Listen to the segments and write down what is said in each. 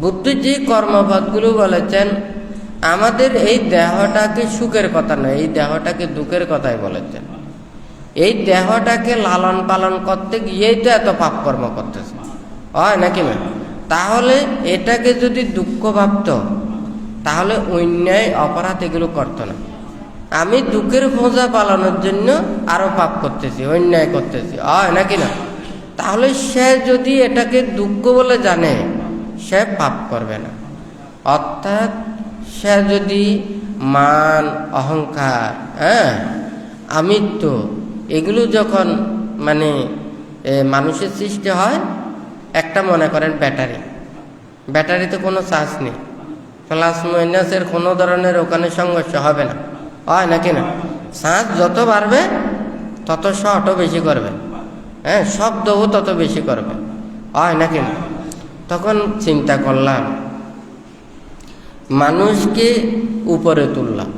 বুদ্ধ যে কর্মপদগুলো বলেছেন, আমাদের এই দেহটাকে সুখের কথা নয়, এই দেহটাকে দুঃখের কথাই বলেছেন। এই দেহটাকে লালন পালন করতে গিয়েই তো এত পাপ কর্ম করতেছে। হয় নাকি না? তাহলে এটাকে যদি দুঃখ ভাবত, তাহলে অন্যায়, অপরাধ এগুলো করতো না। আমি দুঃখের খোঁজা পালানোর জন্য আরও পাপ করতেছি, অন্যায় করতেছি, হয় নাকি না? তাহলে সে যদি এটাকে দুঃখ বলে জানে সে পাপ করবে না। অর্থাৎ সে যদি মান, অহংকার হ্যাঁ আমিত্ব এগুলো যখন মানে মানুষের সৃষ্টি হয়, একটা মনে করেন ব্যাটারি। ব্যাটারিতে কোনো চার্জ নেই। প্লাস মাইনাসের কোনো ধরনের ওখানে সংঘর্ষ হবে না। হয় নাকি না? চার্জ যত বাড়বে, তত শর্টও বেশি করবে। হ্যাঁ শব্দও তত বেশি করবে। হয় নাকি না? তখন চিন্তা করলাম, মানুষকে উপরে তুললাম।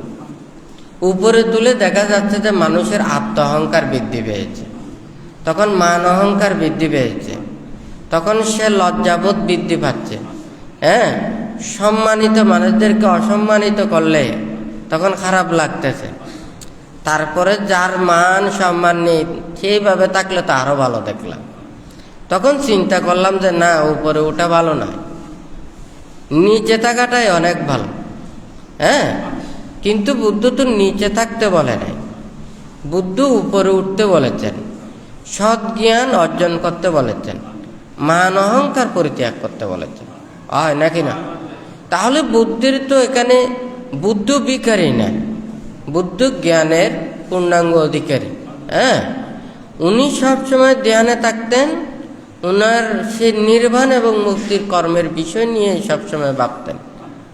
উপরে তুলে দেখা যাচ্ছে যে মানুষের আত্ম অহংকার বৃদ্ধি পেয়েছে। তখন মান অহংকার বৃদ্ধি পেয়েছে। তখন সে লজ্জাবোধ বৃদ্ধি পাচ্ছে। হ্যাঁ সম্মানিত মানুষদেরকে অসম্মানিত করলে তখন খারাপ লাগতেছে। তারপরে যার মান সম্মান নেই, সেইভাবে থাকলে তো আরও ভালো দেখলাম। তখন চিন্তা করলাম যে না, উপরে ওটা ভালো নয় নিচে থাকাটাই অনেক ভালো। হ্যাঁ? কিন্তু বুদ্ধ তো নিচে থাকতে বলে নাই। বুদ্ধ উপরে উঠতে বলেছেন সৎ জ্ঞান অর্জন করতে বলেছেন, মান অহংকার পরিত্যাগ করতে বলেছেন। হয় নাকি না? তাহলে বুদ্ধির তো এখানে বুদ্ধ বিকারী না, বুদ্ধ জ্ঞানের পূর্ণাঙ্গ অধিকারী। হ্যাঁ? উনি সবসময় ধ্যানে থাকতেন ওনার সে নির্বাণ এবং মুক্তির কর্মের বিষয় নিয়ে সবসময় ভাবতেন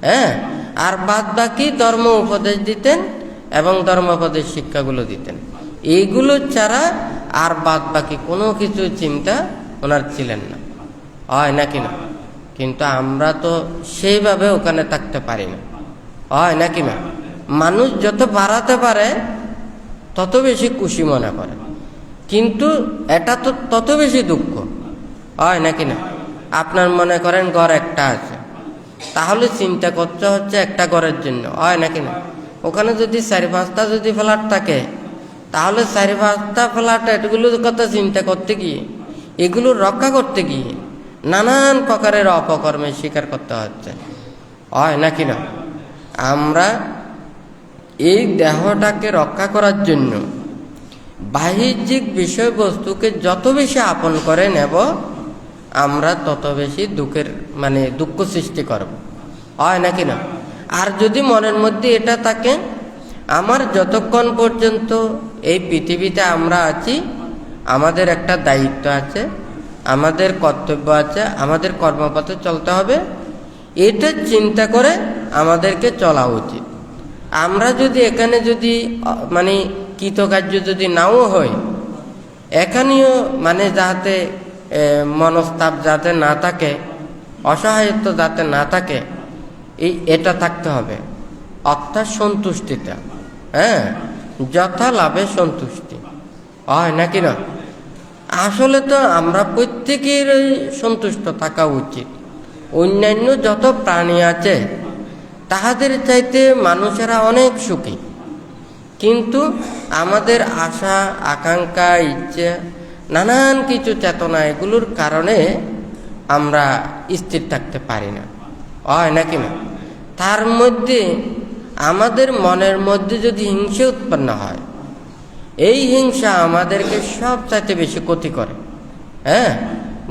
হ্যাঁ? আর বাদ বাকি ধর্ম উপদেশ দিতেন এবং ধর্মোপদেশ শিক্ষাগুলো দিতেন। এইগুলো ছাড়া আর বাদ বাকি কোনো কিছু চিন্তা ওনার ছিলেন না। হয় নাকি না? কিন্তু আমরা তো সেইভাবে ওখানে থাকতে পারি না। হয় নাকি না? মানুষ যত বাড়াতে পারে, তত বেশি খুশি মনে করে। কিন্তু এটা তো তত বেশি দুঃখ। হয় নাকি না? আপনার মনে করেন ঘর একটা আছে। তাহলে চিন্তা করতে হচ্ছে একটা ঘরের জন্য, হয় নাকি না? ওখানে যদি চারি পাঁচটা যদি ফ্ল্যাট থাকে, তাহলে চারি পাঁচটা ফ্ল্যাট এগুলোর কথা চিন্তা করতে গিয়ে, এগুলো রক্ষা করতে গিয়ে নানান প্রকারের অপকর্মের শিকার করতে হচ্ছে, হয় নাকি না? আমরা এই দেহটাকে রক্ষা করার জন্য বাহ্যিক বিষয়বস্তুকে যত বেশি আপন করে নেব আমরা তত বেশি দুঃখের মানে দুঃখ সৃষ্টি করব। হয় নাকি না? আর যদি মনের মধ্যে এটা থাকে আমার যতক্ষণ পর্যন্ত এই পৃথিবীতে আমরা আছি আমাদের একটা দায়িত্ব আছে আমাদের কর্তব্য আছে আমাদের কর্মপথে চলতে হবে এটা চিন্তা করে আমাদেরকে চলা উচিত। আমরা যদি এখানে যদি মানে কৃতকার্য যদি নাও হয় এখানেও মানে এ, মনস্তাপ যাতে না থাকে, অসহায়ত্ব যাতে না থাকে, এই, এটা থাকতে হবে। অর্থাৎ সন্তুষ্টিটা হ্যাঁ? যথা লাভে সন্তুষ্টি। হয় নাকি না? আসলে তো আমরা প্রত্যেকের সন্তুষ্ট থাকা উচিত। অন্যান্য যত প্রাণী আছে, তাহাদের চাইতে মানুষেরা অনেক সুখী। কিন্তু আমাদের আশা, আকাঙ্ক্ষা, ইচ্ছে নানান কিছু চেতনা এগুলোর কারণে আমরা স্থির থাকতে পারি না। হয় নাকি না? তার মধ্যে আমাদের মনের মধ্যে যদি হিংসা উৎপন্ন হয়, এই হিংসা আমাদেরকে সব চাইতে বেশি ক্ষতি করে। হ্যাঁ?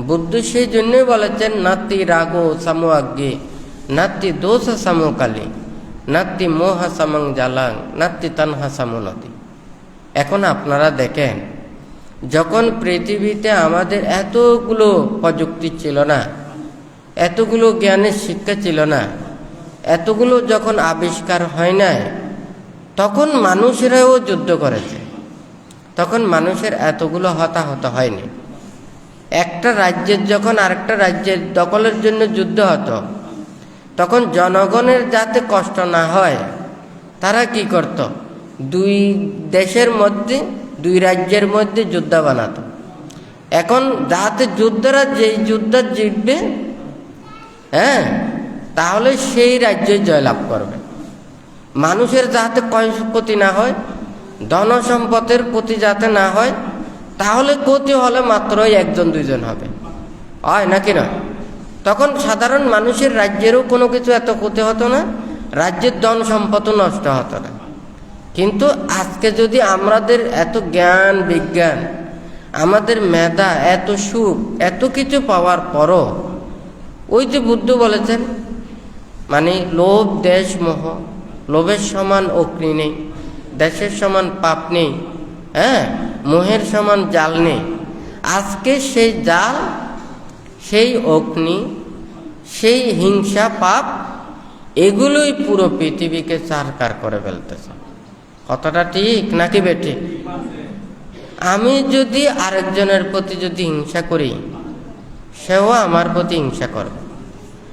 বুদ্ধ সেই জন্যই বলেছেন, নাতি রাগো সামো আজ্ঞে, নাতি দোষ সামো কালি, নাতি মোহা সামং জালাং, নাতি তানহা সামো নদী। এখন আপনারা দেখেন যখন পৃথিবীতে আমাদের এতগুলো প্রযুক্তি ছিল না, এতগুলো জ্ঞানের শিক্ষা ছিল না, এতগুলো যখন আবিষ্কার হয় নাই, তখন মানুষেরাও যুদ্ধ করেছে। তখন মানুষের এতগুলো হতাহত হয়নি। একটা রাজ্যের যখন আরেকটা রাজ্যের দখলের জন্য যুদ্ধ হতো, তখন জনগণের যাতে কষ্ট না হয়, তারা কি করত? দুই দেশের মধ্যে দুই রাজ্যের মধ্যে যুদ্ধ বানাতো। এখন যাতে যুদ্ধরা যেই যুদ্ধ জিতবে হ্যাঁ তাহলে সেই রাজ্যে জয়লাভ করবে। মানুষের যাতে ক্ষতি না হয় ধন সম্পদের ক্ষতি যাতে না হয়, তাহলে ক্ষতি হলে মাত্র একজন, দুইজন হবে। হয় নাকি না তখন সাধারণ মানুষের রাজ্যেরও কোনো কিছু এত ক্ষতি হতো না, রাজ্যের ধন সম্পদও নষ্ট হতো না। কিন্তু আজকে যদি আমাদের এত জ্ঞান, বিজ্ঞান, আমাদের মেধা, এত সুখ, এত কিছু পাওয়ার পরও, ওই যে বুদ্ধ বলেছেন মানে লোভ, দেশ, মোহ, লোভের সমান অগ্নি নেই, দেশের সমান পাপ নেই হ্যাঁ? মোহের সমান জাল নেই। আজকে সেই জাল, সেই অগ্নি, সেই হিংসা, পাপ, এগুলোই পুরো পৃথিবীকে চারকার করে ফেলতেছে। কতটা ঠিক নাকি বেঠি? আমি যদি আরেকজনের প্রতি যদি হিংসা করি, সেও আমার প্রতি হিংসা করবে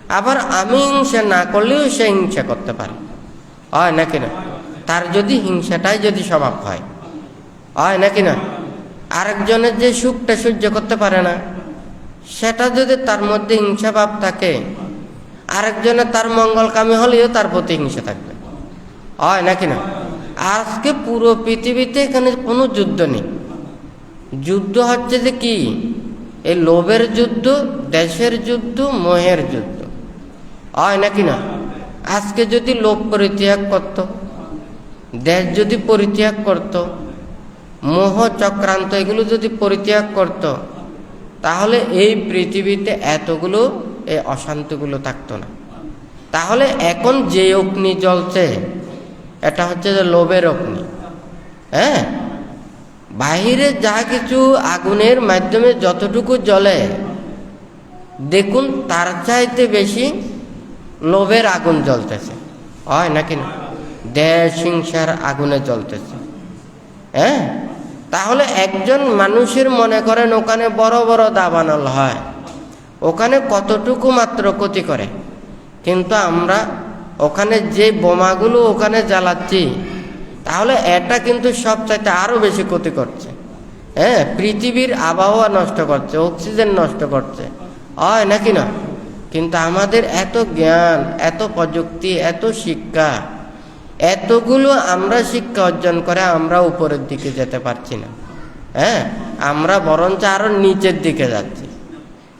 আবার আমি হিংসা না করলেও সে হিংসা করতে পারে। হয় নাকি না? তার যদি হিংসাটাই যদি স্বভাব হয় হয় নাকি না? আরেকজনের যে সুখটা সহ্য করতে পারে না, সেটা যদি তার মধ্যে হিংসা ভাব থাকে, আরেকজনের তার মঙ্গলকামী হলেও তার প্রতি হিংসা থাকবে। হয় নাকি না? আজকে পুরো পৃথিবীতে এখানে কোনো যুদ্ধ নেই। যুদ্ধ হচ্ছে যে কি? এই লোভের যুদ্ধ, দেশের যুদ্ধ, মোহের যুদ্ধ। হয় নাকি না? আজকে যদি লোভ পরিত্যাগ করত, দেশ যদি পরিত্যাগ করত, মোহ চক্রান্ত এগুলো যদি পরিত্যাগ করত, তাহলে এই পৃথিবীতে এতগুলো এই অশান্তিগুলো থাকতো না। তাহলে এখন যে অগ্নি জ্বলছে এটা হচ্ছে যে লোভের অগ্নি হ্যাঁ? বাহিরে যা কিছু আগুনের মাধ্যমে যতটুকু জ্বলে, দেখুন তার চাইতে বেশি লোভের আগুন জ্বলতেছে। হয় নাকি না? দেশ হিংসার আগুনে জ্বলতেছে। হ্যাঁ? তাহলে একজন মানুষের মনে করেন ওখানে বড় বড় দাবানল হয়। ওখানে কতটুকু মাত্র ক্ষতি করে? কিন্তু আমরা ওখানে যে বোমাগুলো ওখানে জ্বালাচ্ছি, তাহলে এটা কিন্তু সব চাইতে আরও বেশি ক্ষতি করছে। হ্যাঁ পৃথিবীর আবহাওয়া নষ্ট করছে, অক্সিজেন নষ্ট করছে। হয় নাকি না? কিন্তু আমাদের এত জ্ঞান, এত প্রযুক্তি, এত শিক্ষা, এতগুলো আমরা শিক্ষা অর্জন করে আমরা উপরের দিকে যেতে পারছি না। হ্যাঁ আমরা বরঞ্চ আরও নিচের দিকে যাচ্ছি।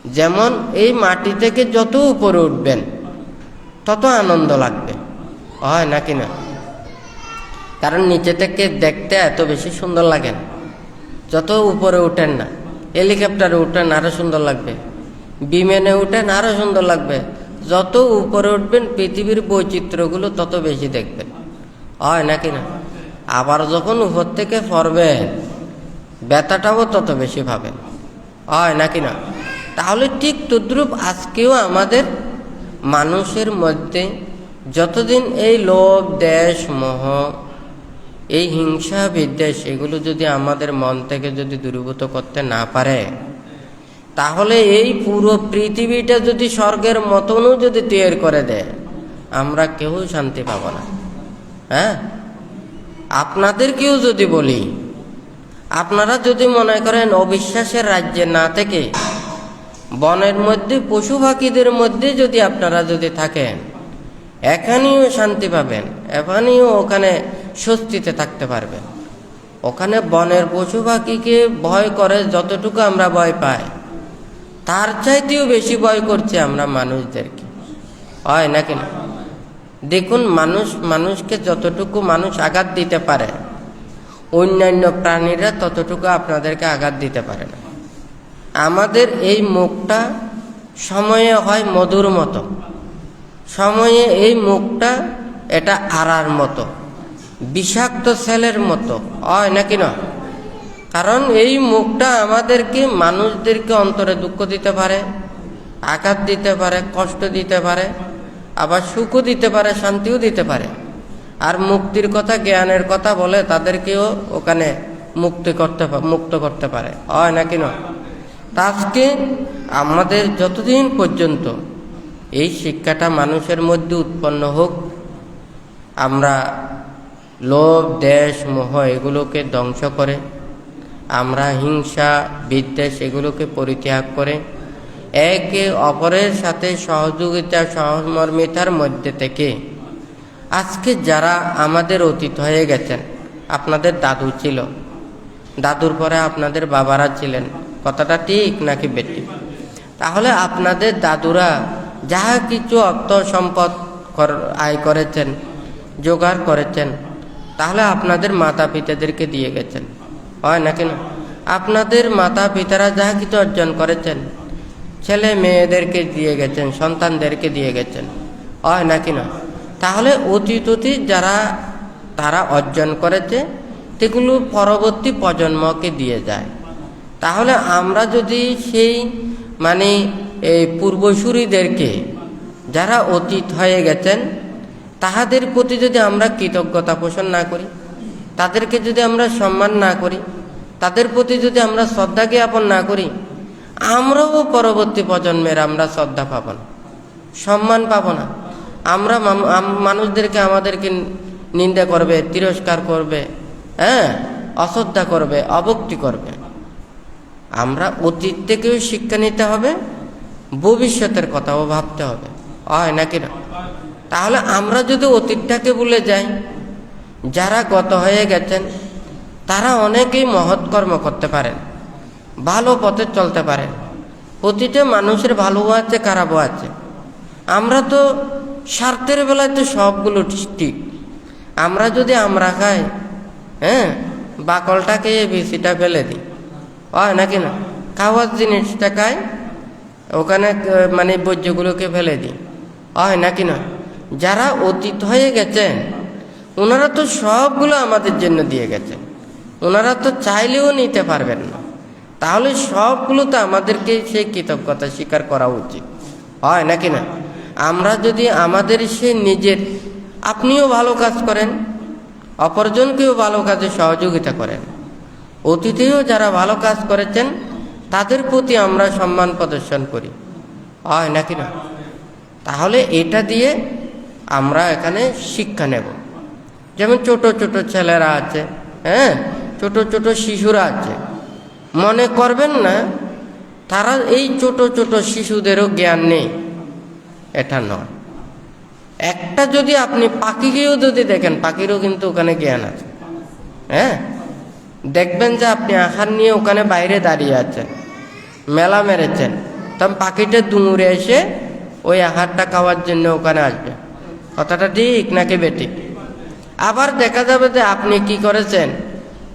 যেমন এই মাটি থেকে যত উপরে উঠবেন তত আনন্দ লাগবে। হয় নাকি না? কারণ নিচে থেকে দেখতে এত বেশি সুন্দর লাগে না। যত উপরে উঠেন না, হেলিকপ্টারে উঠেন আরও সুন্দর লাগবে। বিমানে উঠেন আরও সুন্দর লাগবে। যত উপরে উঠবেন, পৃথিবীর বৈচিত্র্যগুলো তত বেশি দেখবেন। হয় নাকি না? আবার যখন উপর থেকে পড়বেন ব্যথাটাও তত বেশি পাবেন হয় নাকি না? তাহলে ঠিক তদ্রুপ আজকেও আমাদের মানুষের মধ্যে যতদিন এই লোভ, দেশ, মোহ, এই হিংসা, বিদ্বেষ, এগুলো যদি আমাদের মন থেকে যদি দূরীভূত করতে না পারে, তাহলে এই পুরো পৃথিবীটা যদি স্বর্গের মতনও যদি তৈরি করে দেয়, আমরা কেউ শান্তি পাবো না। হ্যাঁ? আপনাদেরকেও যদি বলি, আপনারা যদি মনে করেন অবিশ্বাসের রাজ্যে না থেকে বনের মধ্যে, পশু পাখিদের মধ্যে যদি আপনারা যদি থাকেন, এখানেও শান্তি পাবেন, এখানেও ওখানে স্বস্তিতে থাকতে পারবেন। ওখানে বনের পশু পাখিকে ভয় করে যতটুকু আমরা ভয় পাই, তার চাইতেও বেশি ভয় করছে আমরা মানুষদেরকে। হয় নাকি না? দেখুন, মানুষ, মানুষকে যতটুকু মানুষ আঘাত দিতে পারে, অন্যান্য প্রাণীরা ততটুকু আপনাদেরকে আঘাত দিতে পারে না। আমাদের এই মুখটা সময়ে হয় মধুর মতো। সময়ে এই মুখটা এটা আড়ার মতো। বিষাক্ত সেলের মতো। হয় নাকি না? কারণ এই মুখটা আমাদেরকে, মানুষদেরকে অন্তরে দুঃখ দিতে পারে, আঘাত দিতে পারে, কষ্ট দিতে পারে, আবার সুখও দিতে পারে, শান্তিও দিতে পারে। আর মুক্তির কথা, জ্ঞানের কথা বলে তাদেরকেও ওখানে মুক্তি করতে মুক্ত করতে পারে। হয় নাকি না? আজকে আমাদের যতদিন পর্যন্ত এই শিক্ষাটা মানুষের মধ্যে উৎপন্ন হোক, আমরা লোভ, দেশ, মোহ এগুলোকে ধ্বংস করে, আমরা হিংসা, বিদ্বেষ এগুলোকে পরিত্যাগ করে, একে অপরের সাথে সহযোগিতা, সহমর্মিতার মধ্যে থেকে আজকে যারা আমাদের অতীত হয়ে গেছেন, আপনাদের দাদু ছিল। দাদুর পরে আপনাদের বাবারা ছিলেন। কথাটা ঠিক নাকি বেটি? তাহলে আপনাদের দাদুরা যাহা কিছু অর্থ সম্পদ আয় করেছেন, জোগাড় করেছেন, তাহলে আপনাদের মাতা পিতাদেরকে দিয়ে গেছেন। হয় না? আপনাদের মাতা পিতারা যাহা কিছু অর্জন করেছেন, ছেলে মেয়েদেরকে দিয়ে গেছেন, সন্তানদেরকে দিয়ে গেছেন, হয় নাকি না? তাহলে অতীত অতীত যারা তারা অর্জন করেছে, সেগুলো পরবর্তী প্রজন্মকে দিয়ে যায়। তাহলে আমরা যদি সেই মানে এই পূর্বসূরিদেরকে যারা অতীত হয়ে গেছেন, তাহাদের প্রতি যদি আমরা কৃতজ্ঞতা পোষণ না করি, তাদেরকে যদি আমরা সম্মান না করি, তাদের প্রতি যদি আমরা শ্রদ্ধা জ্ঞাপন না করি, আমরাও পরবর্তী প্রজন্মের আমরা শ্রদ্ধা পাব না, সম্মান পাব না। আমরা মানুষদেরকে আমাদেরকে নিন্দা করবে, তিরস্কার করবে হ্যাঁ অশ্রদ্ধা করবে অবক্তি করবে। আমরা অতীত থেকেও শিক্ষা নিতে হবে, ভবিষ্যতের কথাও ভাবতে হবে। হয় নাকি না? তাহলে আমরা যদি অতীতটাকে ভুলে যাই, যারা গত হয়ে গেছেন, তারা অনেকেই মহৎ কর্ম করতে পারেন, ভালো পথে চলতে পারেন। প্রতিটা মানুষের ভালো আছে খারাপও আছে। আমরা তো স্বার্থের বেলায় তো সবগুলো ঠিক আমরা যদি আমরা খাই হ্যাঁ বাকলটা খেয়ে বেশিটা ফেলে দিই। হয় নাকি না? খাওয়ার জিনিসটা খাই ওখানে মানে বর্জ্যগুলোকে ফেলে দিই। হয় নাকি না? যারা অতীত হয়ে গেছেন, ওনারা তো সবগুলো আমাদের জন্য দিয়ে গেছেন। ওনারা তো চাইলেও নিতে পারবেন না। তাহলে সবগুলো তো আমাদেরকে সেই কৃতজ্ঞতা স্বীকার করা উচিত। হয় নাকি না? আমরা যদি আমাদের সে নিজের, আপনিও ভালো কাজ করেন, অপরজনকেও ভালো কাজে সহযোগিতা করেন। অতীতেও যারা ভালো কাজ করেছেন, তাদের প্রতি আমরা সম্মান প্রদর্শন করি। হয় নাকি না? তাহলে এটা দিয়ে আমরা এখানে শিক্ষা নেব। যেমন ছোট ছোট ছেলেরা আছে হ্যাঁ? ছোট ছোট শিশুরা আছে। মনে করবেন না, তারা এই ছোট ছোট শিশুদেরও জ্ঞান নেই। এটা নয়। একটা যদি আপনি পাখিকেও যদি দেখেন, পাখিরও কিন্তু ওখানে জ্ঞান আছে। হ্যাঁ? দেখবেন যে আপনি আহার নিয়ে ওখানে বাইরে দাঁড়িয়ে আছেন। মেলা মেরেছেন। তখন পাখিটা দুমুরে এসে ওই আহারটা খাওয়ার জন্য ওখানে আসবে। কথাটা ঠিক নাকি বেঠিক? আবার দেখা যাবে যে আপনি কি করেছেন?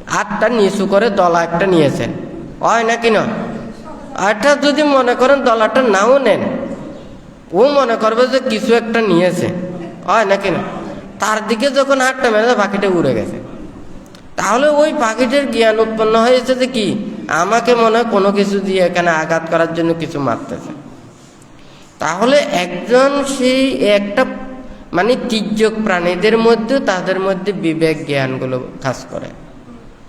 হাতটা নিচু করে দলা একটা নিয়েছেন। হয় নাকি না? আরটা যদি মনে করেন দলাটা নাও নেন, ও মনে করবে যে কিছু একটা নিয়েছে। হয় নাকি না? তার দিকে যখন হাতটা মেরে পাখিটা উড়ে গেছে। তাহলে ওই পাখিটার জ্ঞান উৎপন্ন হয়েছে যে কি? আমাকে মনে হয় কোনো কিছু দিয়ে এখানে আঘাত করার জন্য কিছু মারতেছে। তাহলে একজন সেই একটা মানে তির্যক প্রাণীদের মধ্যে, তাদের মধ্যে বিবেক জ্ঞানগুলো কাজ করে।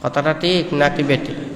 কথাটা ঠিক নাকি বেঠিক?